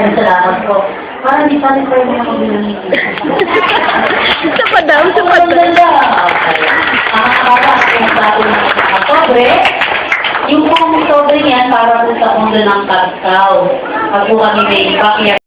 Maraming salamat po. Parang di pa rin po yung mga binili. Isa pa daw, isa pa Ang daw. ganda. Ang para yung sa ating mga sobre. Yung pong sobre niyan para po sa undo ng kakao. Pag po kami may backyard